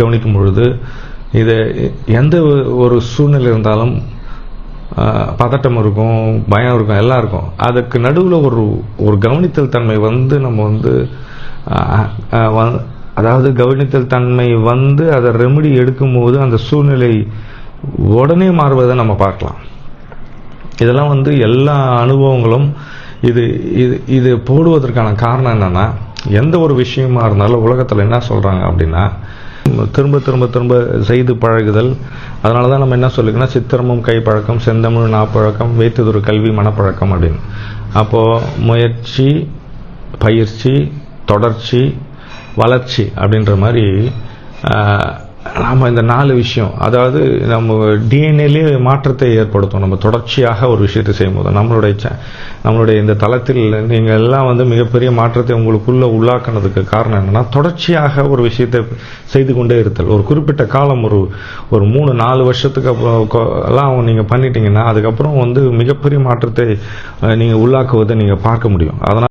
கவனிக்கும் பொழுது இது எந்த ஒரு சூழ்நிலை இருந்தாலும் பதட்டம் இருக்கும் பயம் இருக்கும் எல்லாம் இருக்கும். அதுக்கு நடுவில் ஒரு ஒரு கவனித்தல் தன்மை வந்து நம்ம வந்து அதாவது கவனித்தல் தன்மை வந்து அதை ரெமெடி எடுக்கும்போது அந்த சூழ்நிலை உடனே மாறுவதை நம்ம பார்க்கலாம். இதெல்லாம் வந்து எல்லா அனுபவங்களும் இது இது இது போடுவதற்கான காரணம் என்னென்னா எந்த ஒரு விஷயமா இருந்தாலும் உலகத்தில் என்ன சொல்கிறாங்க அப்படின்னா திரும்ப திரும்ப திரும்ப செய்து பழகுதல். அதனால தான் நம்ம என்ன சொல்லிக்கணும் சித்திரமும் கைப்பழக்கம் செந்தமிழ் நாப்பழக்கம் வைத்ததொரு கல்வி மனப்பழக்கம் அப்படின்னு. அப்போது முயற்சி பயிற்சி தொடர்ச்சி வளர்ச்சி அப்படின்ற மாதிரி நாம் இந்த நாலு விஷயம் அதாவது நம்ம டிஎன்ஏலே மாற்றத்தை ஏற்படுத்தும். நம்ம தொடர்ச்சியாக ஒரு விஷயத்தை செய்யும்போது நம்மளுடைய நம்மளுடைய இந்த தளத்தில் நீங்கள் எல்லாம் வந்து மிகப்பெரிய மாற்றத்தை உங்களுக்குள்ளே உள்ளாக்குனதுக்கு காரணம் என்னென்னா தொடர்ச்சியாக ஒரு விஷயத்தை செய்து கொண்டே இருத்தல். ஒரு குறிப்பிட்ட காலம் ஒரு ஒரு மூணு நாலு வருஷத்துக்கு அப்புறம் எல்லாம் நீங்கள் பண்ணிட்டீங்கன்னா அதுக்கப்புறம் வந்து மிகப்பெரிய மாற்றத்தை நீங்கள் உள்ளாக்குவதை நீங்கள் பார்க்க முடியும். அதனால்